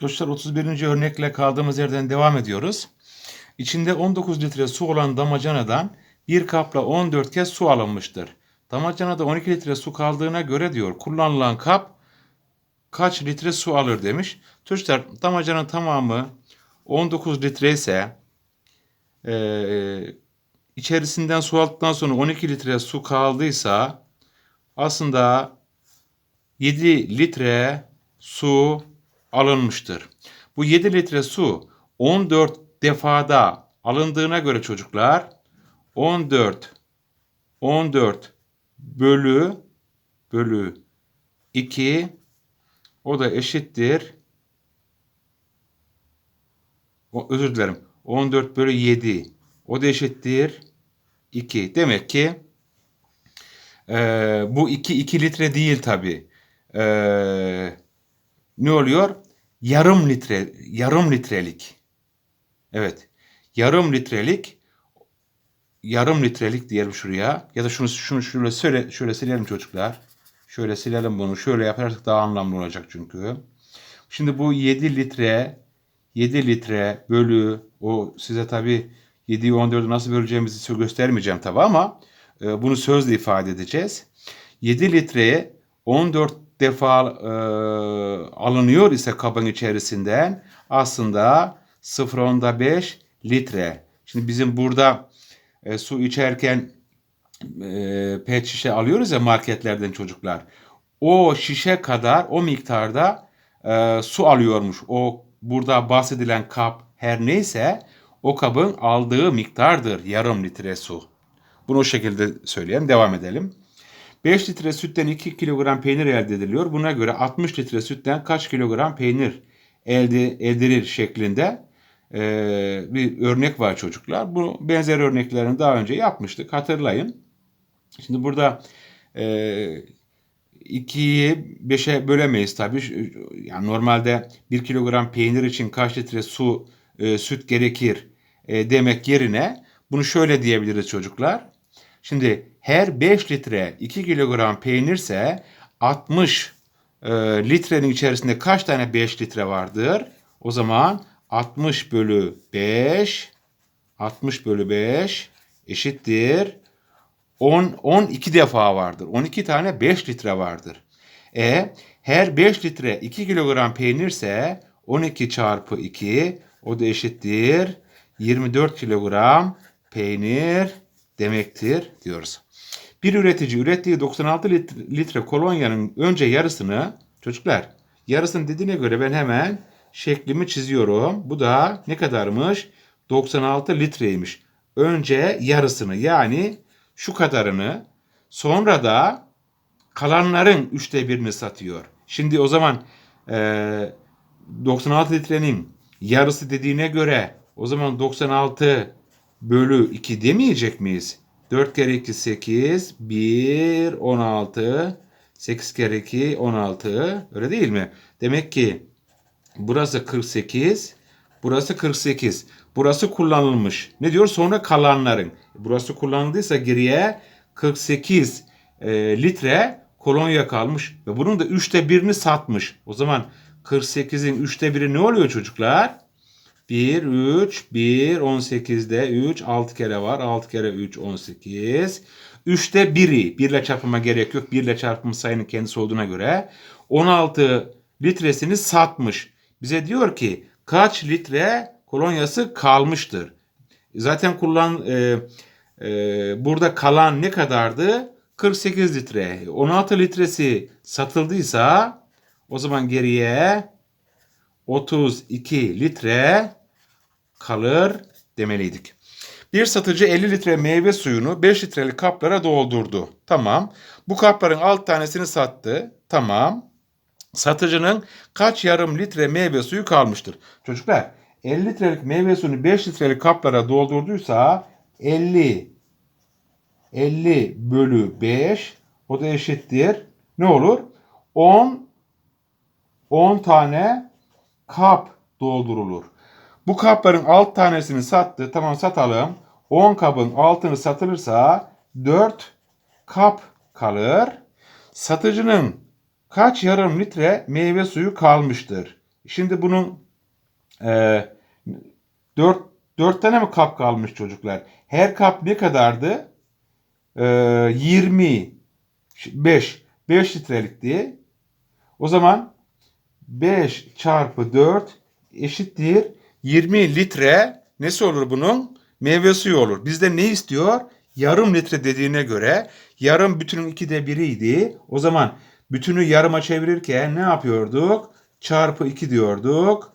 Çocuklar 31. örnekle kaldığımız yerden devam ediyoruz. İçinde 19 litre su olan damacanadan bir kapla 14 kez su alınmıştır. Damacanada 12 litre su kaldığına göre diyor kullanılan kap kaç litre su alır demiş. Çocuklar damacanın tamamı 19 litre ise eee, içerisinden su aldıktan sonra 12 litre su kaldıysa aslında 7 litre su alınmıştır. Bu 7 litre su 14 defada alındığına göre çocuklar 14 14 bölü bölü 2 o da eşittir o, özür dilerim 14 bölü 7 o da eşittir 2. Demek ki eee, bu 2 2 litre değil tabi. Ne oluyor? Yarım litre, yarım litrelik. Evet. Yarım litrelik yarım litrelik diyelim şuraya. Ya da şunu şunu şöyle söyle şöyle silelim çocuklar. Şöyle silelim bunu. Şöyle yaparsak daha anlamlı olacak çünkü. Şimdi bu 7 litre 7 litre bölü o size tabi 7'yi 14'ü nasıl böleceğimizi göstermeyeceğim tabi ama e, bunu sözle ifade edeceğiz. 7 litreye 14 defa e, alınıyor ise kabın içerisinden aslında 0.5 litre. Şimdi bizim burada e, su içerken e, pet şişe alıyoruz ya marketlerden çocuklar. O şişe kadar o miktarda e, su alıyormuş. O burada bahsedilen kap her neyse o kabın aldığı miktardır yarım litre su. Bunu o şekilde söyleyelim. Devam edelim. 5 litre sütten 2 kilogram peynir elde ediliyor. Buna göre 60 litre sütten kaç kilogram peynir elde edilir şeklinde e, bir örnek var çocuklar. Bu benzer örneklerini daha önce yapmıştık. Hatırlayın. Şimdi burada e, 2'yi 5'e bölemeyiz tabii. Yani normalde 1 kilogram peynir için kaç litre su, e, süt gerekir e, demek yerine bunu şöyle diyebiliriz çocuklar. Şimdi her 5 litre 2 kilogram peynirse 60 e, litrenin içerisinde kaç tane 5 litre vardır? O zaman 60 bölü 5 60 bölü 5 eşittir 10 12 defa vardır. 12 tane 5 litre vardır. E her 5 litre 2 kilogram peynirse 12 çarpı 2 o da eşittir 24 kilogram peynir demektir diyoruz. Bir üretici ürettiği 96 litre, kolonyanın önce yarısını çocuklar yarısını dediğine göre ben hemen şeklimi çiziyorum. Bu da ne kadarmış? 96 litreymiş. Önce yarısını yani şu kadarını sonra da kalanların üçte birini satıyor. Şimdi o zaman e, 96 litrenin yarısı dediğine göre o zaman 96 bölü 2 demeyecek miyiz? 4 kere 2 8, 1 16, 8 kere 2 16 öyle değil mi? Demek ki burası 48, burası 48. Burası kullanılmış. Ne diyor? Sonra kalanların. Burası kullanıldıysa geriye 48 e, litre kolonya kalmış. Ve bunun da üçte birini satmış. O zaman 48'in üçte biri ne oluyor çocuklar? 1, 3, 1, 18'de 3, 6 kere var. 6 kere 3, 18. 3'te 1'i, 1 ile çarpma gerek yok. 1 ile çarpımı sayının kendisi olduğuna göre 16 litresini satmış. Bize diyor ki kaç litre kolonyası kalmıştır. Zaten kullan e, e, burada kalan ne kadardı? 48 litre. 16 litresi satıldıysa o zaman geriye 32 litre kalır demeliydik. Bir satıcı 50 litre meyve suyunu 5 litrelik kaplara doldurdu. Tamam. Bu kapların alt tanesini sattı. Tamam. Satıcının kaç yarım litre meyve suyu kalmıştır? Çocuklar 50 litrelik meyve suyunu 5 litrelik kaplara doldurduysa 50 50 bölü 5 o da eşittir. Ne olur? 10 10 tane kap doldurulur. Bu kapların alt tanesini sattı. Tamam satalım. 10 kabın altını satılırsa 4 kap kalır. Satıcının kaç yarım litre meyve suyu kalmıştır? Şimdi bunun e, 4, 4 tane mi kap kalmış çocuklar? Her kap ne kadardı? E, 25 5 litrelikti. O zaman 5 çarpı 4 eşittir 20 litre nesi olur bunun? Meyve suyu olur. Bizde ne istiyor? Yarım litre dediğine göre yarım bütünün ikide biriydi. O zaman bütünü yarıma çevirirken ne yapıyorduk? Çarpı 2 diyorduk.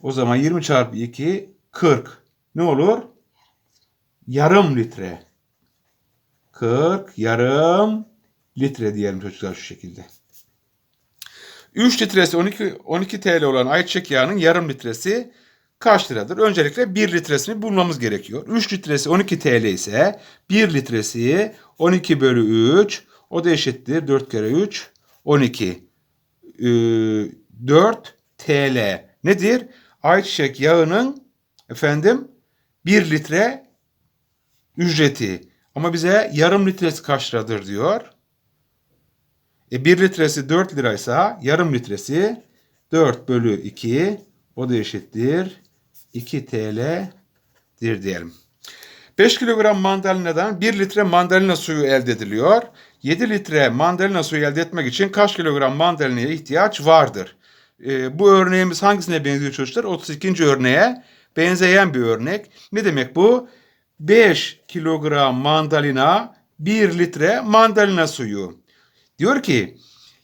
O zaman 20 çarpı 2 40. Ne olur? Yarım litre. 40 yarım litre diyelim çocuklar şu şekilde. 3 litresi 12, 12 TL olan ayçiçek yağının yarım litresi kaç liradır? Öncelikle 1 litresini bulmamız gerekiyor. 3 litresi 12 TL ise 1 litresi 12 bölü 3 o da eşittir 4 kere 3 12. Ee, 4 TL nedir? Ayçiçek yağının efendim 1 litre ücreti. Ama bize yarım litresi kaç liradır diyor. E 1 litresi 4 liraysa yarım litresi 4 bölü 2 o da eşittir 2 TL'dir diyelim. 5 kilogram mandalinadan 1 litre mandalina suyu elde ediliyor. 7 litre mandalina suyu elde etmek için kaç kilogram mandalinaya ihtiyaç vardır? E, bu örneğimiz hangisine benziyor çocuklar? 32. örneğe benzeyen bir örnek. Ne demek bu? 5 kilogram mandalina 1 litre mandalina suyu. Diyor ki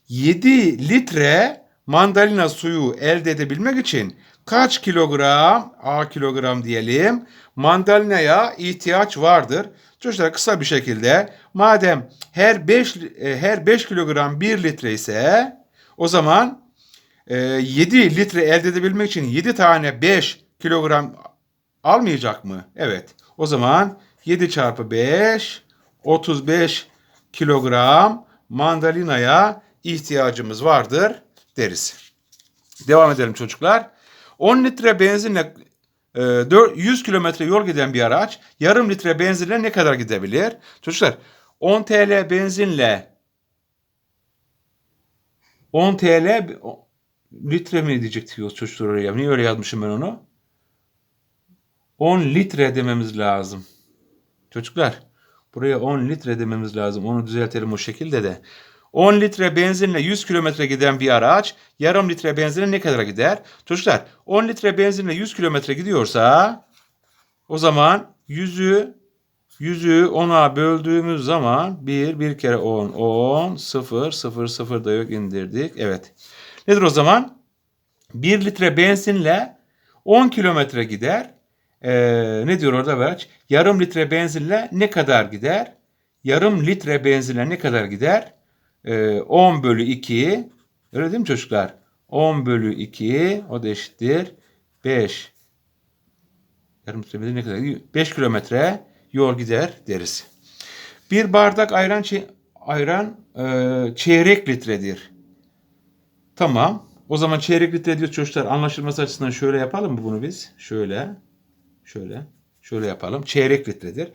7 litre mandalina suyu elde edebilmek için kaç kilogram, A kilogram diyelim, mandalinaya ihtiyaç vardır? Çocuklar kısa bir şekilde madem her 5 her 5 kilogram 1 litre ise o zaman e, 7 litre elde edebilmek için 7 tane 5 kilogram almayacak mı? Evet. O zaman 7 çarpı 5 35 kilogram mandalinaya ihtiyacımız vardır deriz. Devam edelim çocuklar. 10 litre benzinle e, 4 100 kilometre yol giden bir araç yarım litre benzinle ne kadar gidebilir? Çocuklar 10 TL benzinle 10 TL litre mi diyecektik çocuklar oraya? Niye öyle yazmışım ben onu? 10 litre dememiz lazım. Çocuklar buraya 10 litre dememiz lazım. Onu düzeltelim o şekilde de. 10 litre benzinle 100 kilometre giden bir araç yarım litre benzinle ne kadar gider? Çocuklar 10 litre benzinle 100 kilometre gidiyorsa o zaman 100'ü 100'ü 10'a böldüğümüz zaman 1, 1 kere 10, 10, 0, 0, 0 da yok indirdik. Evet. Nedir o zaman? 1 litre benzinle 10 kilometre gider. Ee, ne diyor orada Berat? Yarım litre benzinle ne kadar gider? Yarım litre benzinle ne kadar gider? Ee, 10 bölü 2. Öyle değil mi çocuklar? 10 bölü 2 o da eşittir. 5. Yarım benzin ne kadar gidiyor? 5 kilometre yol gider deriz. Bir bardak ayran ayran e, çeyrek litredir. Tamam. O zaman çeyrek litre diyor çocuklar anlaşılması açısından şöyle yapalım mı bunu biz? Şöyle. Şöyle. Şöyle yapalım. Çeyrek litredir.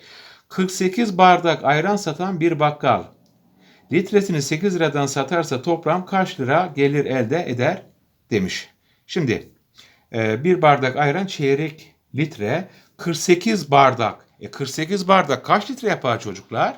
48 bardak ayran satan bir bakkal. Litresini 8 liradan satarsa toplam kaç lira gelir elde eder demiş. Şimdi e, bir bardak ayran çeyrek litre 48 bardak. E 48 bardak kaç litre yapar çocuklar?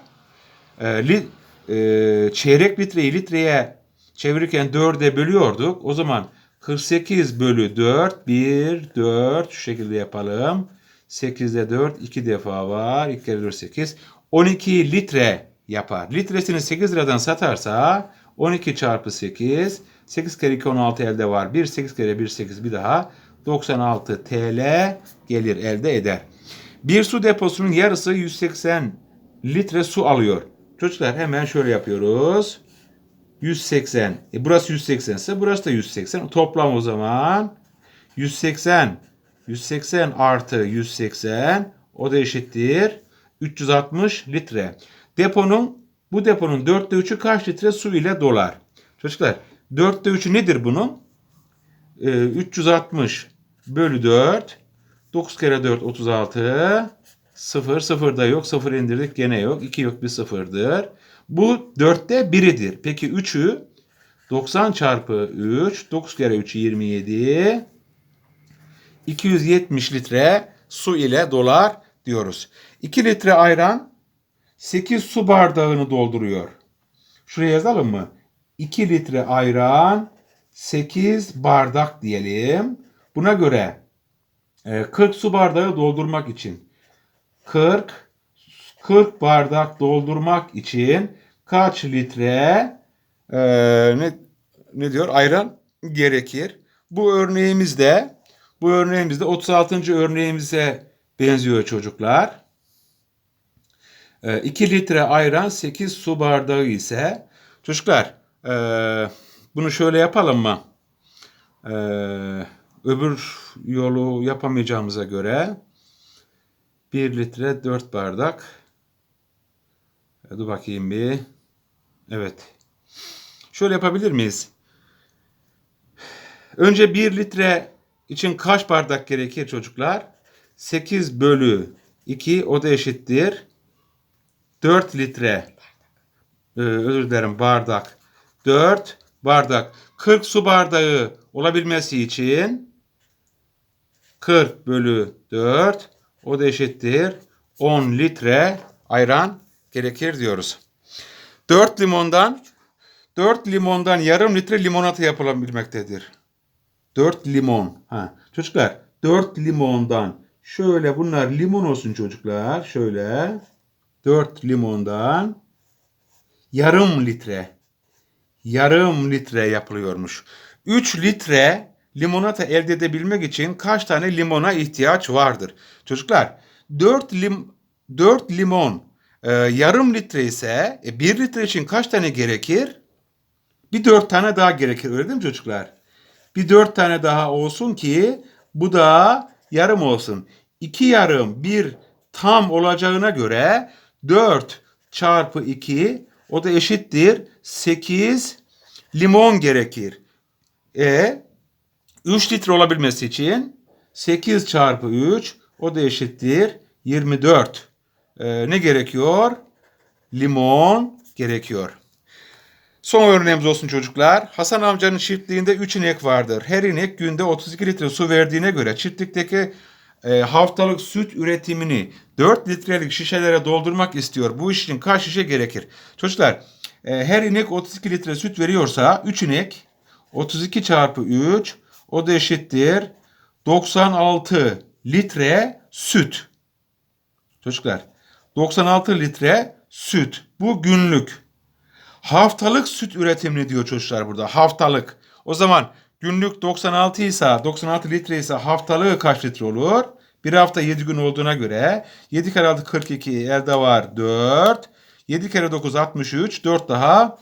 E, li, e, çeyrek litreyi litreye çevirirken 4'e bölüyorduk. O zaman 48 bölü 4 1 4 şu şekilde yapalım. 8'de 4 2 defa var. 2 kere 4 8. 12 litre yapar. Litresini 8 liradan satarsa 12 çarpı 8. 8 kere 2 16 elde var. 1 8 kere 1 8 bir daha 96 TL gelir elde eder. Bir su deposunun yarısı 180 litre su alıyor. Çocuklar hemen şöyle yapıyoruz. 180. E burası 180 ise burası da 180. Toplam o zaman 180. 180 artı 180 o da eşittir 360 litre. Deponun bu deponun 4'te 3'ü kaç litre su ile dolar? Çocuklar 4'te 3'ü nedir bunun? Ee, 360 bölü 4 9 kere 4 36 0 0 da yok 0 indirdik gene yok 2 yok bir sıfırdır. Bu 4'te 1'idir. Peki 3'ü 90 çarpı 3. 9 kere 3 27. 270 litre su ile dolar diyoruz. 2 litre ayran 8 su bardağını dolduruyor. Şuraya yazalım mı? 2 litre ayran 8 bardak diyelim. Buna göre e, 40 su bardağı doldurmak için 40 40 bardak doldurmak için kaç litre e, ne ne diyor ayran gerekir? Bu örneğimizde bu örneğimizde 36. örneğimize benziyor çocuklar. 2 litre ayran 8 su bardağı ise çocuklar e, bunu şöyle yapalım mı? E, öbür yolu yapamayacağımıza göre 1 litre 4 bardak Dur bakayım bir. Evet. Şöyle yapabilir miyiz? Önce 1 litre için kaç bardak gerekir çocuklar? 8 bölü 2 o da eşittir. 4 litre ee, özür dilerim bardak. 4 bardak. 40 su bardağı olabilmesi için 40 bölü 4 o da eşittir. 10 litre ayran gerekir diyoruz. 4 limondan 4 limondan yarım litre limonata yapılabilmektedir. 4 limon. Ha, çocuklar 4 limondan şöyle bunlar limon olsun çocuklar. Şöyle 4 limondan yarım litre yarım litre yapılıyormuş. 3 litre limonata elde edebilmek için kaç tane limona ihtiyaç vardır? Çocuklar 4 lim 4 limon e, yarım litre ise e, 1 litre için kaç tane gerekir? Bir 4 tane daha gerekir öyle değil mi çocuklar? Bir 4 tane daha olsun ki bu da yarım olsun. 2 yarım bir tam olacağına göre 4 çarpı 2 o da eşittir 8 limon gerekir. E 3 litre olabilmesi için 8 çarpı 3 o da eşittir 24. E, ne gerekiyor? Limon gerekiyor. Son örneğimiz olsun çocuklar. Hasan amcanın çiftliğinde 3 inek vardır. Her inek günde 32 litre su verdiğine göre çiftlikteki e, haftalık süt üretimini 4 litrelik şişelere doldurmak istiyor. Bu iş için kaç şişe gerekir? Çocuklar e, her inek 32 litre süt veriyorsa 3 inek 32 çarpı 3 o da eşittir 96 litre süt. Çocuklar 96 litre süt. Bu günlük. Haftalık süt üretimini diyor çocuklar burada. Haftalık. O zaman günlük 96 ise 96 litre ise haftalığı kaç litre olur? Bir hafta 7 gün olduğuna göre 7 kere 6 42 elde var 4. 7 kere 9 63 4 daha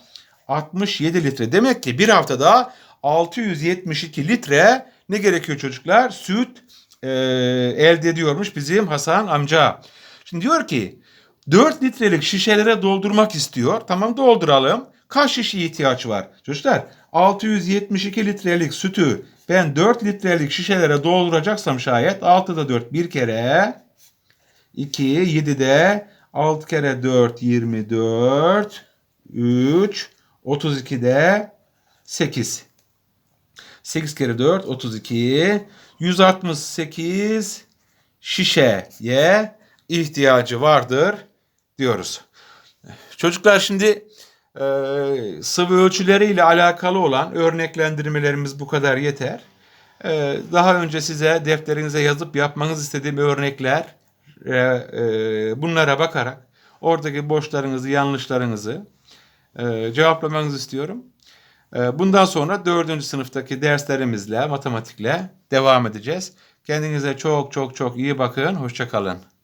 67 litre. Demek ki bir haftada 672 litre ne gerekiyor çocuklar? Süt e, elde ediyormuş bizim Hasan amca. Şimdi diyor ki 4 litrelik şişelere doldurmak istiyor. Tamam dolduralım. Kaç şişe ihtiyaç var? Çocuklar 672 litrelik sütü ben 4 litrelik şişelere dolduracaksam şayet 6'da 4 bir kere 2 7'de 6 kere 4 24 3 32'de 8 8 kere 4 32 168 şişeye ihtiyacı vardır diyoruz. Çocuklar şimdi e, sıvı ölçüleriyle alakalı olan örneklendirmelerimiz bu kadar yeter. E, daha önce size defterinize yazıp yapmanız istediğim örnekler e, e, bunlara bakarak oradaki boşlarınızı, yanlışlarınızı e, cevaplamanızı istiyorum. E, bundan sonra dördüncü sınıftaki derslerimizle, matematikle devam edeceğiz. Kendinize çok çok çok iyi bakın. Hoşçakalın.